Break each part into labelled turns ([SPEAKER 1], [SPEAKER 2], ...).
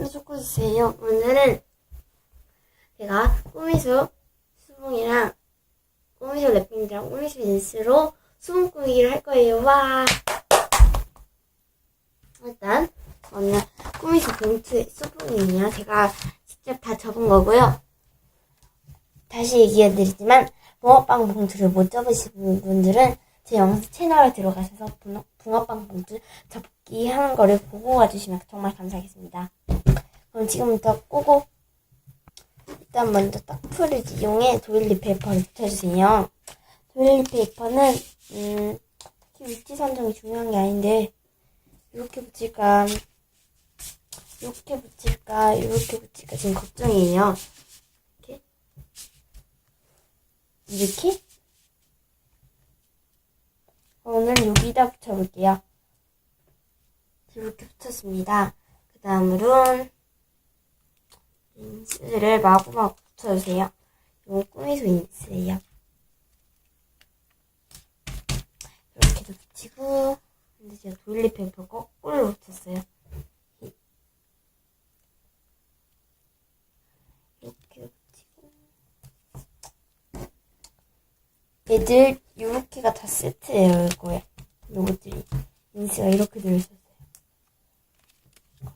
[SPEAKER 1] 안녕하세요. 초코주세요. 오늘은 제가 꾸미수 수봉이랑 꾸미수 랩핑이랑 꾸미수 인스로 수봉 꾸미기를 할 거예요. 와! 일단 오늘 꾸미수 봉투 수봉이에요. 제가 직접 다 접은 거고요. 다시 얘기해드리지만 붕어빵 봉투를 못 접으신 분들은 제 영상 채널에 들어가셔서 붕어- 붕어빵 봉투 접기 하는 거를 보고 와주시면 정말 감사하겠습니다. 그럼 지금부터 꼬고 일단 먼저 딱풀을 이용해 도일리 페이퍼를 붙여주세요. 도일리 페이퍼는 음, 딱히 위치 선정이 중요한 게 아닌데 이렇게 붙일까 이렇게 붙일까 이렇게 붙일까 지금 걱정이에요. 이렇게 이렇게 오늘 여기다 붙여볼게요. 이렇게 붙였습니다. 그 다음으론 인스를 마구마구 붙여주세요. 이건 꾸미수 인스예요. 이렇게도 붙이고 근데 제가 도일리 페이퍼 거꾸로 붙였어요. 이렇게 붙이고 얘들 이렇게가 다 세트예요 이거에 요것들이 인스가 이렇게 들어있었어요.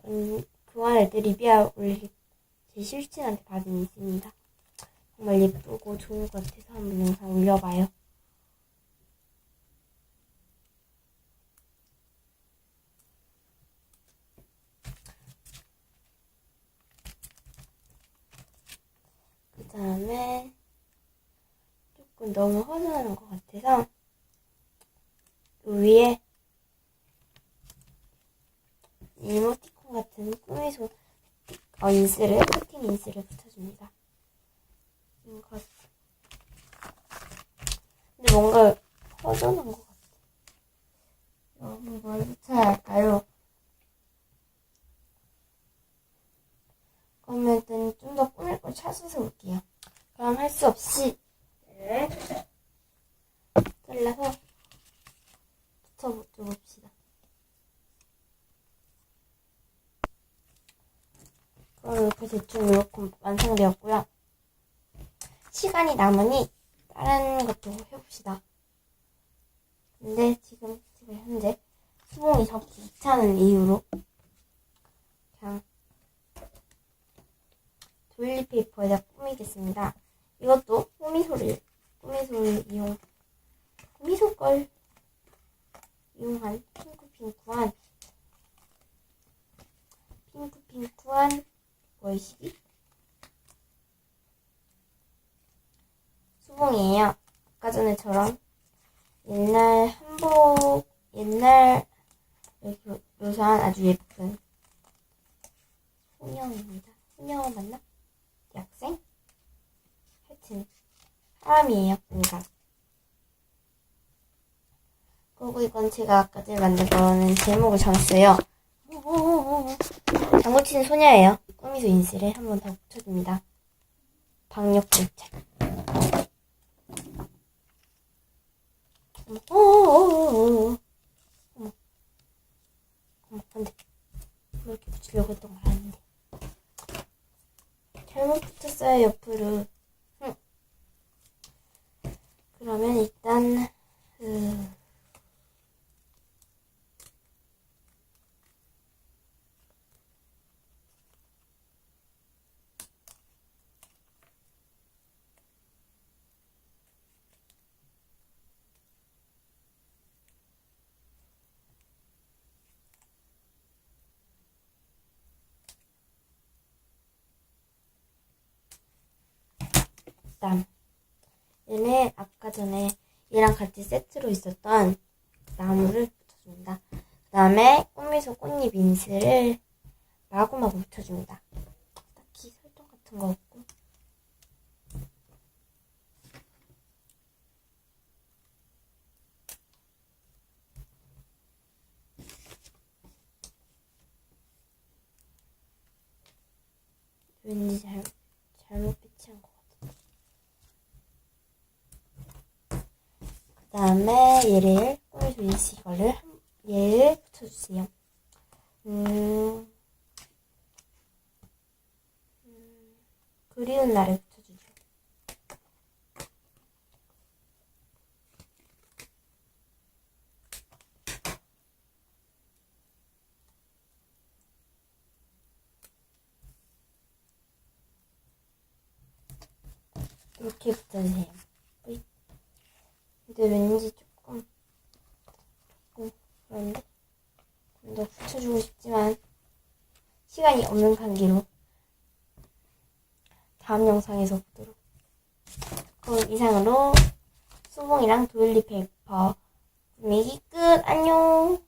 [SPEAKER 1] 음, 그만할 때 리비아 올리 제 실친한테 받은 인스입니다. 정말 예쁘고 좋은 것 같아서 한번 영상 올려봐요. 그 다음에 조금 너무 허전한 것 같아서 요 위에 이모티콘 같은 꾸미소 어, 인스를 코팅 인스를 붙여줍니다. 이거 근데 뭔가 허전한 것 같아. 너무 뭘 붙여야 할까요? 그러면 일단 좀 더 꾸밀 걸 찾아서 올게요. 그럼 할 수 없이 네. 잘라서 붙여봅시다. 이렇게 대충 이렇게 완성되었고요. 시간이 남으니 다른 것도 해봅시다. 근데 지금 지금 현재 수봉이 접기 귀찮은 이유로 그냥 도일리 페이퍼에다 꾸미겠습니다. 이것도 꾸미소를 꾸미소를 이용 꾸미소 걸 이용한 핑크핑크한 핑크핑크한 월식이 수봉이에요. 아까 전에처럼 옛날 한복 옛날 묘- 묘사한 아주 예쁜 소녀입니다. 소녀 맞나? 대학생? 하여튼 사람이에요. 그러니까 그리고 이건 제가 아까 전에 만든 거는 제목을 정했어요. 장구치는 소녀예요. 꾸미소 인스를 한번 더 붙여줍니다. 박력. 어머 어머어머. 어머. 어머, 안 돼. 이렇게 붙이려고 했던 거 아닌데. 잘못 붙였어요, 옆으로. 응. 그러면 일단, 그, 일단 얘는 아까 전에 얘랑 같이 세트로 있었던 나무를 붙여줍니다. 그 다음에 꽃미소 꽃잎 인스를 마구마구 붙여줍니다. 딱히 설정 같은 거 없고 왠지 잘, 잘못 배치한 것 같아. 그 다음에 얘를 인스 이거를 한- 얘를 붙여주세요. 음, 그리운 날에 붙여주죠. 이렇게 붙여주세요. 근데 왠지 조금, 조금 그런데? 좀 더 붙여주고 싶지만, 시간이 없는 관계로 다음 영상에서 보도록. 그럼 이상으로 수봉이랑 도일리 페이퍼 꾸미기 끝. 안녕.